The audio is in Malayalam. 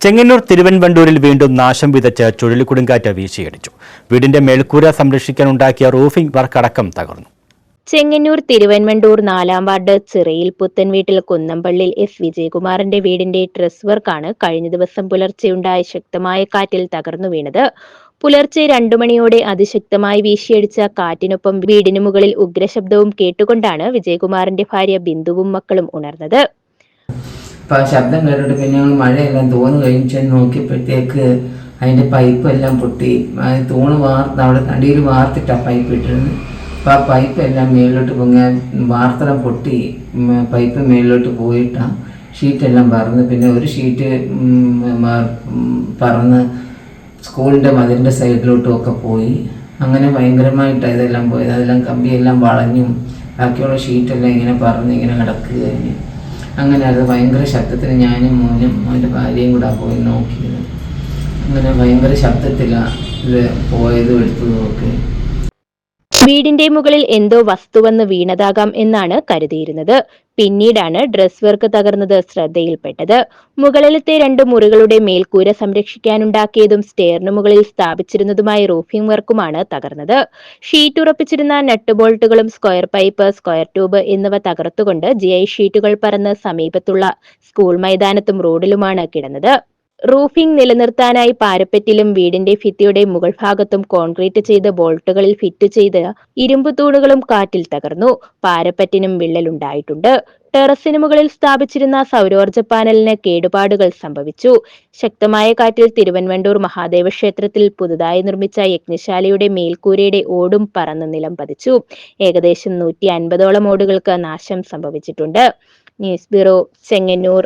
ചെങ്ങന്നൂർ തിരുവൻവണ്ടൂരിൽ വീണ്ടും നാശം വിതച്ച് ചുഴലിക്കൊടുങ്കാറ്റ് വീശിയടിച്ചു. വീടിന്റെ മേൽക്കൂര സംരക്ഷിക്കാൻ ഉണ്ടാക്കിയ റൂഫിംഗ് വർക്ക് അടക്കം തകർന്നു. ചെങ്ങന്നൂർ തിരുവൻവണ്ടൂർ നാലാം വാർഡ് ചിറയിൽ പുത്തൻ വീട്ടിൽ കുന്നംപള്ളിയിൽ എസ് വിജയകുമാറിന്റെ വീടിന്റെ ട്രസ് വർക്കാണ് കഴിഞ്ഞ ദിവസം പുലർച്ചെയുണ്ടായ ശക്തമായ കാറ്റിൽ തകർന്നു വീണത്. പുലർച്ചെ രണ്ടു മണിയോടെ അതിശക്തമായി വീശിയടിച്ച കാറ്റിനൊപ്പം വീടിനു മുകളിൽ ഉഗ്രശബ്ദവും കേട്ടുകൊണ്ടാണ് വിജയകുമാറിന്റെ ഭാര്യ ബിന്ദുവും മക്കളും ഉണർന്നത്. അപ്പോൾ ആ ശബ്ദം കേട്ടിട്ട് പിന്നെ ഞങ്ങൾ മഴയെല്ലാം തോന്നു കഴിഞ്ഞ് നോക്കിയപ്പോഴത്തേക്ക് അതിന്റെ പൈപ്പ് എല്ലാം പൊട്ടി. ആ തൂണ് വാർത്ത് അവിടെ അടിയിൽ വാർത്തിട്ടാണ് പൈപ്പ് ഇട്ടിരുന്നത് അപ്പോൾ ആ പൈപ്പ് എല്ലാം മേളിലോട്ട് പൊങ്ങാൻ വാർത്തെല്ലാം പൊട്ടി. പൈപ്പ് മേളിലോട്ട് പോയിട്ടാണ് ഷീറ്റെല്ലാം പറന്ന്. പിന്നെ ഒരു ഷീറ്റ് പറന്ന് സ്കൂളിന്റെ മതിലിന്റെ സൈഡിലോട്ടും ഒക്കെ പോയി. അങ്ങനെ ഭയങ്കരമായിട്ട് ഇതെല്ലാം പോയത്. അതെല്ലാം കമ്പിയെല്ലാം വളഞ്ഞും ബാക്കിയുള്ള ഷീറ്റെല്ലാം ഇങ്ങനെ പറന്ന് ഇങ്ങനെ കിടക്കുകയാണ് അങ്ങനെ അത് ഭയങ്കര ശബ്ദത്തിന് ഞാനും മോനും അവന്റെ ഭാര്യയും കൂടെ പോയി നോക്കിയത് അങ്ങനെ ഭയങ്കര ശബ്ദത്തിലാണ് ഇത് പോയതും എടുത്തതും ഒക്കെ. വീടിന്റെ മുകളിൽ എന്തോ വസ്തു വന്ന് വീണതാകാം എന്നാണ് കരുതിയിരുന്നത്. പിന്നീടാണ് ഡ്രസ് വർക്ക് തകർന്നത് ശ്രദ്ധയിൽപ്പെട്ടത്. മുകളിലത്തെ രണ്ട് മുറികളുടെ മേൽക്കൂര സംരക്ഷിക്കാനുണ്ടാക്കിയതും സ്റ്റെയറിന് മുകളിൽ സ്ഥാപിച്ചിരുന്നതുമായ റൂഫിംഗ് വർക്കുമാണ് തകർന്നത്. ഷീറ്റ് ഉറപ്പിച്ചിരുന്ന നട്ട് ബോൾട്ടുകളും സ്ക്വയർ പൈപ്പ് സ്ക്വയർ ട്യൂബ് എന്നിവ തകർത്തുകൊണ്ട് ജി ഐ ഷീറ്റുകൾ പറന്ന് സമീപത്തുള്ള സ്കൂൾ മൈതാനത്തും റോഡിലുമാണ് കിടന്നത്. റൂഫിംഗ് നിലനിർത്താനായി പാരപ്പറ്റിലും വീടിന്റെ ഭിത്തിയുടെ മുകൾ ഭാഗത്തും കോൺക്രീറ്റ് ചെയ്ത ബോൾട്ടുകളിൽ ഫിറ്റ് ചെയ്ത ഇരുമ്പ് തൂണുകളും കാറ്റിൽ തകർന്നു. പാരപ്പറ്റിനും വിള്ളലുണ്ടായിട്ടുണ്ട്. ടെറസിന് മുകളിൽ സ്ഥാപിച്ചിരുന്ന സൗരോർജ പാനലിന് കേടുപാടുകൾ സംഭവിച്ചു. ശക്തമായ കാറ്റിൽ തിരുവൻവണ്ടൂർ മഹാദേവ ക്ഷേത്രത്തിൽ പുതുതായി നിർമ്മിച്ച യജ്ഞശാലയുടെ മേൽക്കൂരയുടെ ഓടും പറന്ന് നിലം പതിച്ചു. ഏകദേശം നൂറ്റി അൻപതോളം ഓടുകൾക്ക് നാശം സംഭവിച്ചിട്ടുണ്ട്. News bureau Chengannur.